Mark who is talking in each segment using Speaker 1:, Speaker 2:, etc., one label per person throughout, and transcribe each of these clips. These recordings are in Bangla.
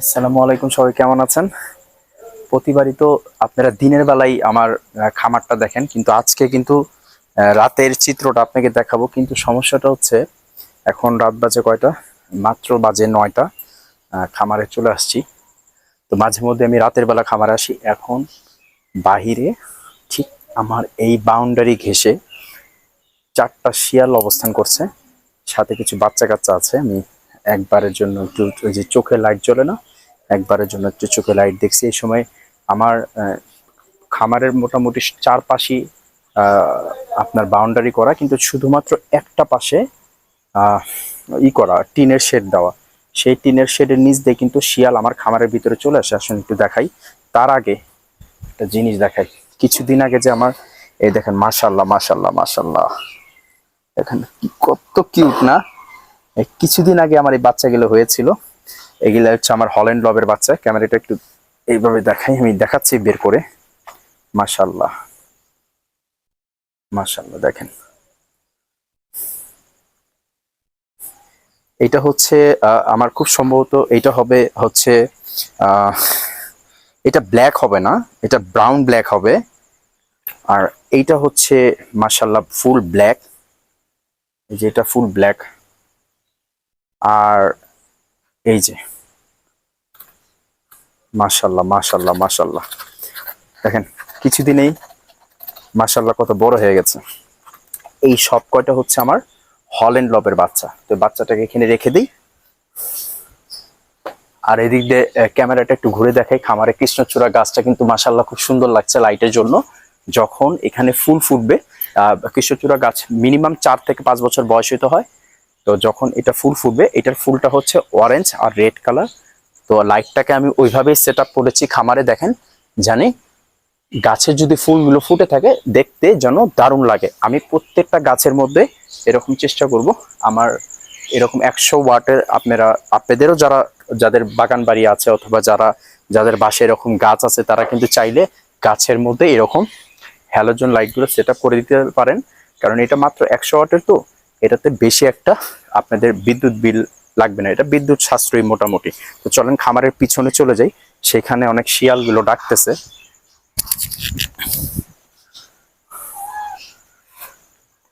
Speaker 1: আসসালামু আলাইকুম, সবাই কেমন আছেন? প্রতিবারই তো আপনারা দিনের বেলায় আমার খামারটা দেখেন, কিন্তু আজকে কিন্তু রাতের চিত্রটা আপনাকে দেখাবো, কিন্তু সমস্যাটা হচ্ছে, এখন রাত বাজে কয়টা? মাত্র বাজে নয়টা খামারে চলে আসছি। তো মাঝে মধ্যে আমি রাতের বেলা খামারে আসি, এখন বাহিরে ঠিক আমার এই বাউন্ডারি ঘেঁষে চারটা শিয়াল অবস্থান করছে, সাথে কিছু বাচ্চা কাচ্চা আছে, আমি একবারের জন্য একটু ওই যে চোখে লাইট জ্বলে না? একবারের জন্য একটু চোখে লাইট দেখছি। এই সময় আমার খামারের মোটামুটি চারপাশই আপনার বাউন্ডারি করা, কিন্তু শুধুমাত্র একটা পাশে ই করা, টিনের শেড দেওয়া। সেই টিনের শেডের নিচ দিয়ে কিন্তু শিয়াল আমার খামারের ভিতরে চলে আসে। আসুন একটু দেখাই। তার আগে একটা জিনিস দেখাই। কিছুদিন আগে যে আমার, এই দেখেন মাশাল্লাহ মাশাল্লাহ দেখেন কি কত কিউট না? কিছুদিন আগে আমার এই বাচ্চাগুলো হয়েছিল। এগুলো হচ্ছে আমার হল্যান্ড লবের বাচ্চা। ক্যামেরাটা একটু এইভাবে দেখাই, আমি দেখাচ্ছি বের করে। মাশাল্লাহ মাশাল্লাহ দেখেন। এটা হচ্ছে আমার খুব সম্ভবত এটা হবে হচ্ছে এটা ব্ল্যাক হবে না, এটা ব্রাউন ব্ল্যাক হবে। আর এইটা হচ্ছে মাশাল্লাহ ফুল ব্ল্যাক। এই যে এটা ফুল ব্ল্যাক। আর এই যে, মাশাল্লাহ মাশাল্লাহ মাশাল্লাহ। দেখেন কিছুদিনেই মাশাল্লাহ কত বড় হয়ে গেছে। এই সব কয়টা হচ্ছে আমার হল্যান্ড লবের বাচ্চা। তো বাচ্চাটাকে এখানে রেখে দিই। আর এদিক দিয়ে ক্যামেরাটা একটু ঘুরে দেখাই। খামারে কৃষ্ণচূড়া গাছটা কিন্তু মাশাল্লাহ খুব সুন্দর লাগছে লাইটের জন্য। যখন এখানে ফুল ফুটবে কৃষ্ণচূড়া গাছ মিনিমাম চার থেকে পাঁচ বছর বয়স হতে হয়। তো যখন এটা ফুল ফুটবে, এটার ফুলটা হচ্ছে অরেঞ্জ আর রেড কালার তো লাইটটাকে আমি ওইভাবেই সেট আপ করেছি। খামারে দেখেন, জানি গাছের যদি ফুলগুলো ফুটে থাকে, দেখতে যেন দারুণ লাগে। আমি প্রত্যেকটা গাছের মধ্যে এরকম চেষ্টা করব। আমার এরকম একশো ওয়াটের আপনারা, আপনাদেরও যারা, যাদের বাগান বাড়ি আছে অথবা যারা, যাদের বাসে এরকম গাছ আছে, তারা কিন্তু চাইলে গাছের মধ্যে এরকম হ্যালোজন লাইটগুলো সেট করে দিতে পারেন। কারণ এটা মাত্র একশো ওয়াটের তো। এটাতে বেশি একটা আপনাদের বিদ্যুৎ বিল লাগবে না, এটা বিদ্যুৎ সাশ্রয়ী মোটামুটি। তো চলেন খামারের পিছনে চলে যাই, সেখানে অনেক শিয়ালগুলো ডাকতেছে।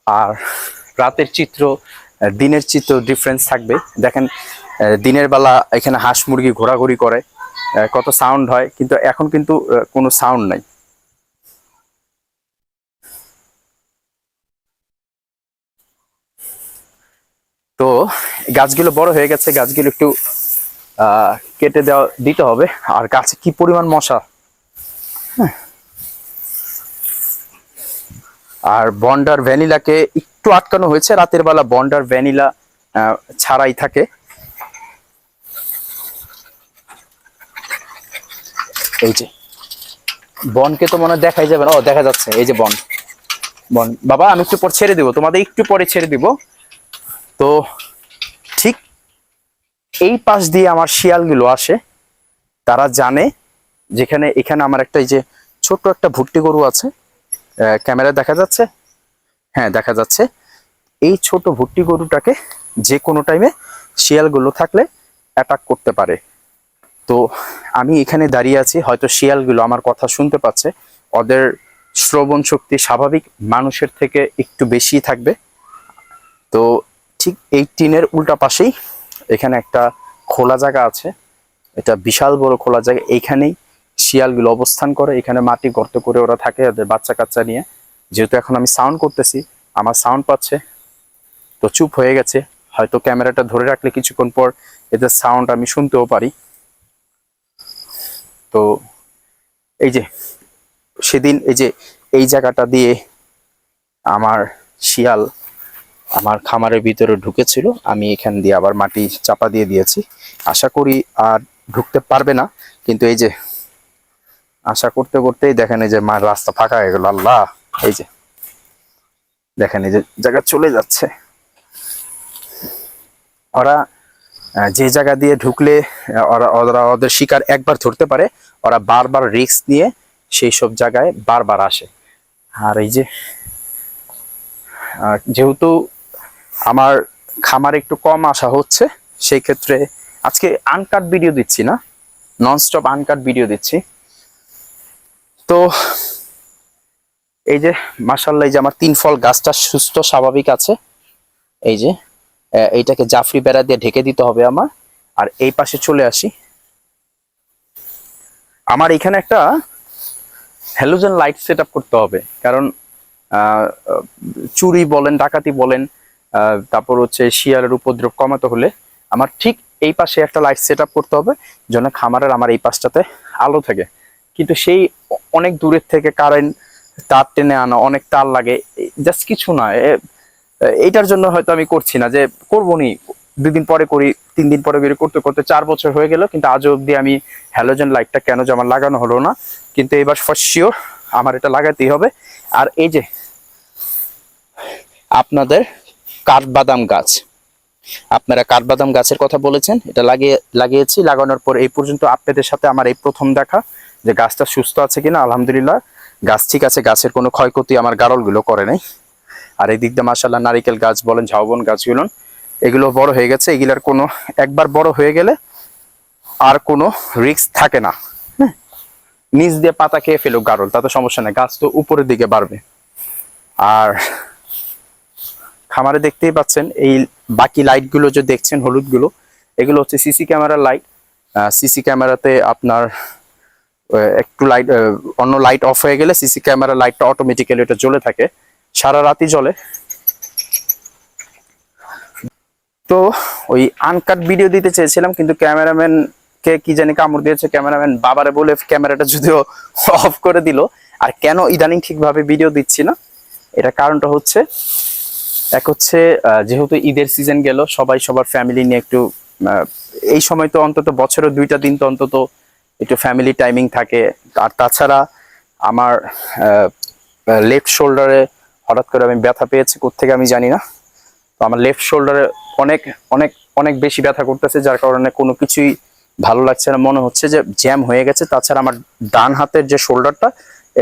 Speaker 1: আর রাতের চিত্র দিনের চিত্র ডিফারেন্স থাকবে। দেখেন দিনের বেলা এখানে হাঁস মুরগি ঘোরাঘুরি করে কত সাউন্ড হয়, কিন্তু এখন কিন্তু কোনো সাউন্ড নাই। তো গাছগুলো বড় হয়ে গেছে, গাছগুলো একটু কেটে দেওয়া, দিতে হবে। আর গাছে কি পরিমাণ মশা? হ্যাঁ। আর বন্ডার ভ্যানিলাকে একটু আটকানো হয়েছে, রাতের বেলা বন্ডার ভ্যানিলা ছাড়াই থাকে। এই যে, বনকে তো মনে দেখাই যাবে না। ও, দেখা যাচ্ছে, এই যে বন। বন, বাবা, আমি একটু পর ছেড়ে দিব। তোমাদের একটু পরে ছেড়ে দিব। তো ঠিক এই পাশ দিয়ে আমার শিয়ালগুলো আসে। তারা জানে যেখানে, এখানে আমার একটা এই যে ছোট্ট একটা ভুট্টি গরু আছে। ক্যামেরা দেখা যাচ্ছে? হ্যাঁ দেখা যাচ্ছে। এই ছোট ভুট্টি গরুটাকে যে কোনো টাইমে শিয়ালগুলো থাকলে অ্যাটাক করতে পারে। তো আমি এখানে দাঁড়িয়ে আছি, হয়তো শিয়ালগুলো আমার কথা শুনতে পাচ্ছে। ওদের শ্রবণ শক্তি স্বাভাবিক, মানুষের থেকে একটু বেশি থাকবে। তো ঠিক এই টিনের উল্টা পাশেই এখানে একটা খোলা জায়গা আছে। এটা বিশাল বড় খোলা জায়গা। এইখানেই শিয়ালগুলো অবস্থান করে। এখানে মাটি গর্ত করে ওরা থাকে ওদের বাচ্চা কাচ্চা নিয়ে। যেহেতু এখন আমি সাউন্ড করতেছি, আমার সাউন্ড পাচ্ছে। তো চুপ হয়ে গেছে। হয়তো ক্যামেরাটা ধরে রাখলে কিছুক্ষণ পর এদের সাউন্ড আমি শুনতেও পারি। তো এই যে, সেদিন এই যে, এই জায়গাটা দিয়ে আমার শিয়াল আমার খামারের ভিতরে ঢুকেছিল, আমি এখান দিয়ে আবার মাটি চাপা দিয়ে দিয়েছি। আশা করি আর ঢুকতে পারবে না, কিন্তু এই যে, আশা করতে করতেই দেখেন এই যে মার রাস্তা ফাঁকা হয়ে গেল, আল্লাহ, এই যে, দেখেন এই যে জায়গা চলে যাচ্ছে। ওরা যে জায়গা দিয়ে ঢুকলে ওরা ওরা ওদের শিকার একবার ধরতে পারে, ওরা বারবার রিস্ক নিয়ে সেই সব জায়গায় বারবার আসে। আর এই যেহেতু আমার খামার একটু কম আসা হচ্ছে, সেই ক্ষেত্রে আজকে আনকাট ভিডিও দিচ্ছি না ননস্টপ আনকাট ভিডিও দিচ্ছি। তো এই যে মাসাল্লাহ এই যে আমার তিন ফল গাছটা সুস্থ, স্বাভাবিক আছে। এই যে এইটাকে জাফরি বেড়া দিয়ে ঢেকে দিতে হবে আমার। আর এই পাশে চলে আসি। আমার এখানে একটা হ্যালোজেন লাইট সেট করতে হবে। কারণ চুরি বলেন, ডাকাতি বলেন তারপর হচ্ছে শিয়ালের উপদ্রব কমাতে হলে আমার ঠিক এই পাশে একটা লাইট সেট করতে হবে যেন খামারের আমার এই পাশটাতে আলো থাকে। কিন্তু সেই অনেক দূরের থেকে কারেন্ট তার টেনে আনা, অনেক তার লাগে জাস্ট কিছু না। এইটার জন্য হয়তো আমি করছি না যে করব নি দুদিন পরে করি, তিন দিন পরে করি করতে করতে চার বছর হয়ে গেল, কিন্তু আজও অব্দি আমি হ্যালোজেন লাইটটা কেন যে আমার লাগানো হলো না। কিন্তু এবার ফার্স্ট শিওর আমার এটা লাগাতেই হবে। আর এই যে আপনাদের কাঠবাদাম গাছ। আপনারা কাঠবাদাম গাছের কথা বলেছেন, এটা লাগিয়ে, লাগিয়েছি, লাগানোর পর এই পর্যন্ত আপনাদের সাথে আমার এই প্রথম দেখা, যে গাছটা সুস্থ আছে কিনা, আলহামদুলিল্লাহ। গাছ ঠিক আছে, গাছের কোনো ক্ষয়ক্ষতি আমার গারলগুলো করে নাই। আর এই দিক দিয়ে মাসাল্লাহ নারিকেল গাছ বলেন, ঝাউবন গাছগুলো, এগুলো বড় হয়ে গেছে, এগুলার কোনো, একবার বড় হয়ে গেলে আর কোনো রিস্ক থাকে না। হ্যাঁ? নিচ দিয়ে পাতা খেয়ে ফেলুক গারল, তাতে সমস্যা নেই, গাছ তো উপরের দিকে বাড়বে। আর খামারে দেখতেই পাচ্ছেন, এই বাকি লাইটগুলো যে দেখছেন, হলুদগুলো, এগুলো হচ্ছে সিসি ক্যামেরার লাইট সিসি ক্যামেরাতে আপনার একটু লাইট অন্য লাইট অফ হয়ে গেলে সিসি ক্যামেরা লাইটটা অটোমেটিক্যালি এটা জ্বলে থাকে, সারা রাতই জ্বলে। তো ওই আনকাট ভিডিও দিতে চেয়েছিলাম, কিন্তু ক্যামেরাম্যান কে কি জানি কামড় দিয়েছে, ক্যামেরাম্যান বাবারে বলে ক্যামেরাটা যদিও অফ করে দিল, আর কেন ইদানিং ঠিকভাবে ভিডিও দিচ্ছি না এটা কারণটা হচ্ছে এক হচ্ছে যেহেতু ঈদের সিজন গেল, সবাই সবার ফ্যামিলি নিয়ে একটু এই সময় তো অন্তত বছরের দুইটা দিন তো অন্তত একটু ফ্যামিলি টাইমিং থাকে। আর তাছাড়া আমার লেফট শোল্ডারে হঠাৎ করে আমি ব্যথা পেয়েছি, কোত্থেকে আমি জানি না। তো আমার লেফট শোল্ডারে অনেক অনেক অনেক বেশি ব্যথা করতেছে, যার কারণে কোনো কিছুই ভালো লাগছে না। মনে হচ্ছে যে জ্যাম হয়ে গেছে। তাছাড়া আমার ডান হাতের যে শোল্ডারটা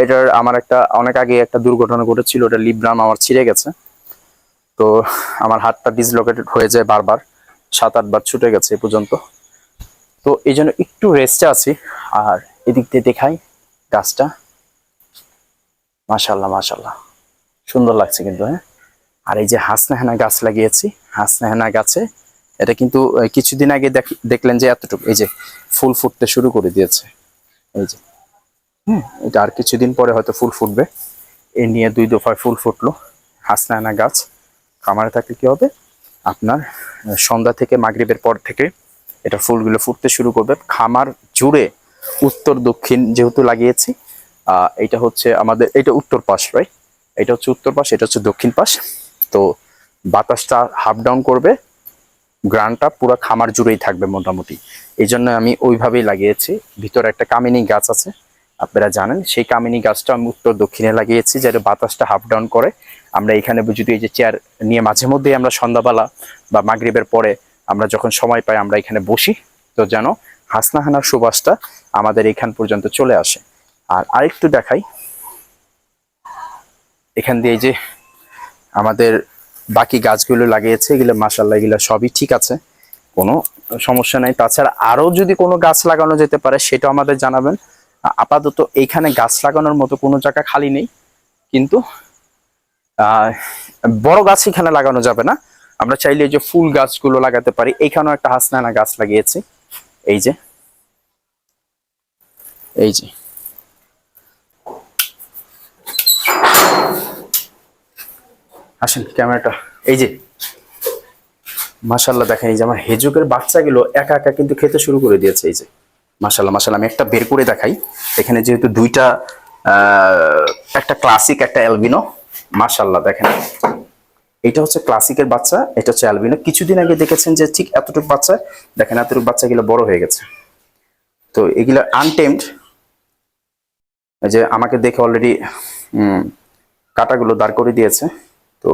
Speaker 1: এটার আমার একটা, অনেক আগে একটা দুর্ঘটনা ঘটেছিল, ওটা লিব্রাম আমার ছিঁড়ে গেছে। তো আমার হাতটা ডিসলোকেটেড হয়ে যায় বারবার। সাত আটবার ছুটে গেছে এ পর্যন্ত। তো এই জন্য একটু রেস্টে আছি। আর এদিক দিয়ে দেখাই গাছটা। মাশাল্লাহ মাশাল্লাহ সুন্দর লাগছে কিন্তু হ্যাঁ? আর এই যে হাসনাহেনা গাছ লাগিয়েছি, হাসনাহেনা গাছে, এটা কিন্তু কিছুদিন আগে দেখ- দেখলেন যে এতটুকু, এই যে ফুল ফুটতে শুরু করে দিয়েছে। এই যে, হুম, এটা আর কিছুদিন পরে হয়তো ফুল ফুটবে। এ নিয়ে দুই দফায় ফুল ফুটলো হাসনাহেনা গাছ। খামারে থাকলে কি হবে? আপনার সন্ধ্যা থেকে মাগরিবের পর থেকে এটা ফুলগুলো ফুটতে শুরু করবে। খামার জুড়ে উত্তর দক্ষিণ যেহেতু লাগিয়েছি এটা হচ্ছে আমাদের, এটা উত্তর পাশ রাইট এটা হচ্ছে উত্তর পাশ, এটা হচ্ছে দক্ষিণ পাশ। তো বাতাসটা হাফ ডাউন করবে, গ্রানটা পুরো খামার জুড়েই থাকবে মোটামুটি। এই জন্য আমি ওইভাবেই লাগিয়েছি। ভিতরে একটা কামিনী গাছ আছে, আপনারা জানেন। সেই কামিনী গাছটা আমি উত্তর দক্ষিণে লাগিয়েছি যাতে বাতাসটা হাফ ডাউন করে। আমরা এখানে যদি এই যে চেয়ার নিয়ে মাঝে মধ্যেই আমরা সন্ধ্যাবেলা বা মাগরিবের পরে আমরা যখন সময় পাই, আমরা এখানে বসি। তো যেন হাসনাহানার সুবাসটা আমাদের এখান পর্যন্ত চলে আসে। আর আরেকটু দেখাই। এখান দিয়ে যে আমাদের বাকি গাছগুলো লাগিয়েছে, এগুলো মাসাল্লাহ এগুলো সবই ঠিক আছে। কোনো সমস্যা নাই। তাছাড়া আরও যদি কোনো গাছ লাগানো যেতে পারে সেটা আমাদের জানাবেন। আপাতত এইখানে গাছ লাগানোর মতো কোনো জায়গা খালি নেই। কিন্তু বড় গাছ এখানে লাগানো যাবে না। আমরা চাইলে যে ফুল গাছগুলো লাগাতে পারি। এইখানেও একটা হাসনানা গাছ লাগিয়েছি। এই যে। এই যে। আসেন ক্যামেরাটা। এই যে। মাশাল্লাহ দেখেন, এই যে আমার হেজুকের বাচ্চাগুলো একা একা কিন্তু খেতে শুরু করে দিয়েছে। এই যে। মাশাল্লাহ মাশাল্লাহ আমি একটা বের করে দেখাই। এখানে যেহেতু দুইটা একটা ক্লাসিক একটা অ্যালবিনো মাশাল্লাহ দেখেন। এটা হচ্ছে ক্লাসিকের বাচ্চা, এটা হচ্ছে অ্যালবিনো। কিছুদিন আগে দেখেছেন যে ঠিক এতটুকু বাচ্চা, দেখেন এতটুকু বাচ্চাগুলো বড় হয়ে গেছে। তো এগুলো আনটেমড যে আমাকে দেখে অলরেডি কাটাগুলো দাঁড় করে দিয়েছে। তো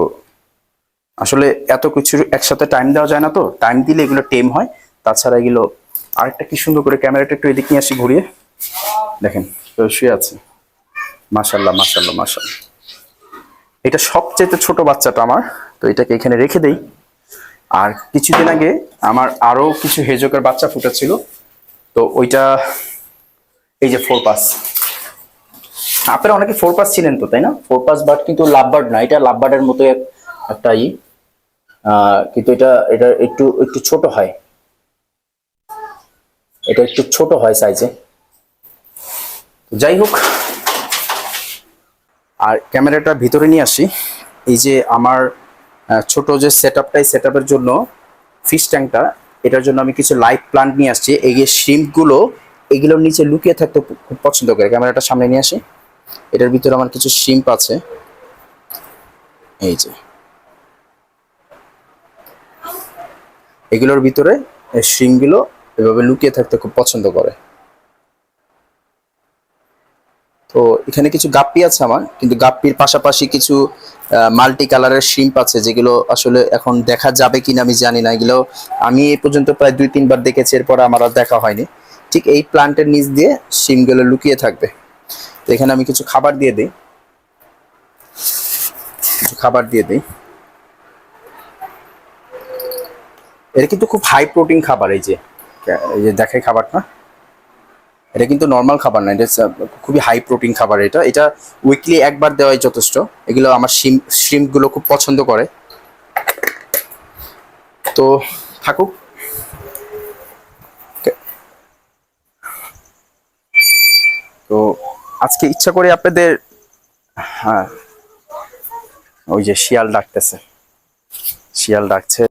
Speaker 1: আসলে এত কিছু একসাথে টাইম দেওয়া যায় না তো টাইম দিলে এগুলো টেম হয়। তাছাড়া এগুলো আরেকটা কি সুন্দর করে ক্যামেরাটা একটু এদিক নিয়ে আসি, ঘুরিয়ে। দেখেন, তো শুয়ে আছে। মাশাল্লাহ মাশাল্লাহ মাশাল্লাহ এটা সবচেয়ে ছোট বাচ্চাটা আমার, তো এটাকে এখানে রেখে দেই। আর কিছুদিন আগে আমার আরও কিছু হেজকের বাচ্চা ফুটেছিল, তো ওইটা এই যে ফোর পাস আপনারা অনেকে ফোর পাস ছিলেন তো, তাই না? ফোর পাস বাট কিন্তু লাভবার্ড না, এটা লাভবার্ডের মতো একটা ই। কিন্তু এটা এটা একটু একটু ছোট হয়। এটা একটু ছোট হয় সাইজে যাই হোক আর ক্যামেরাটা ভিতরে নিয়ে আসি। এই যে আমার ছোট যে সেট আপটাই সেট আপের জন্য ফিশ ট্যাঙ্কটা এটার জন্য আমি কিছু লাইভ প্লান্ট নিয়ে আসছি। এই যে শ্রিম্পগুলো এগুলোর নিচে লুকিয়ে থাকতে খুব পছন্দ করে। ক্যামেরাটা সামনে নিয়ে আসি। এটার ভিতরে আমার কিছু শ্রিম্প আছে। এই যে। এগুলোর ভিতরে এই শ্রিমগুলো এভাবে লুকিয়ে থাকতে খুব পছন্দ করে। তো এখানে কিছু গাপ্পি আছে আমার, কিন্তু গাপ্পির পাশাপাশি কিছু মাল্টি কালারের শিম্প আছে, যেগুলো আসলে এখন দেখা যাবে কিনা আমি জানি না। এগুলো আমি এই পর্যন্ত প্রায় দুই, তিনবার দেখেছি, এরপর আমার আর দেখা হয়নি। ঠিক এই প্লান্টের নিচ দিয়ে শিমগুলো লুকিয়ে থাকবে। তো এখানে আমি কিছু খাবার দিয়ে দিই। কিছু খাবার দিয়ে দিই। এটা কিন্তু খুব হাই প্রোটিন খাবার, এই যে এই যে দেখাই খাবারটা। এটা কিন্তু নর্মাল খাবার না, এটা খুবই হাই প্রোটিন খাবার এটা। এটা উইকলি একবার দেওয়াই যথেষ্ট। এগুলো আমার শিম শ্রিমগুলো খুব পছন্দ করে। তো থাকুক। তো আজকে ইচ্ছা করে আপনাদের হ্যাঁ ওই যে শিয়াল ডাকতেছে। শিয়াল ডাকছে।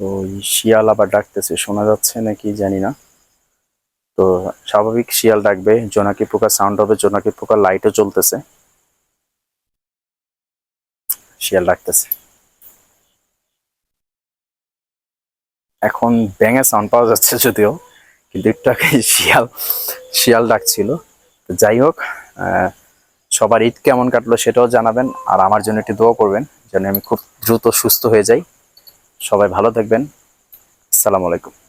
Speaker 1: ওই শিয়াল আবার ডাকতেছে, শোনা যাচ্ছে নাকি জানি না। তো স্বাভাবিক শিয়াল ডাকবে, জোনাকি পোকা সাউন্ড হবে, জোনাকি পোকা লাইটও জ্বলতেছে। শিয়াল ডাকতেছে। এখন ব্যাঙে সাউন্ড পাওয়া যাচ্ছে যদিও, কিন্তু একটু আগে শিয়াল শিয়াল ডাকছিল। তো যাই হোক সবার ঈদ কেমন কাটলো সেটাও জানাবেন, আর আমার জন্য একটি দোয়া করবেন, যেন আমি খুব দ্রুত সুস্থ হয়ে যাই। সবাই ভালো থাকবেন। আসসালামু আলাইকুম।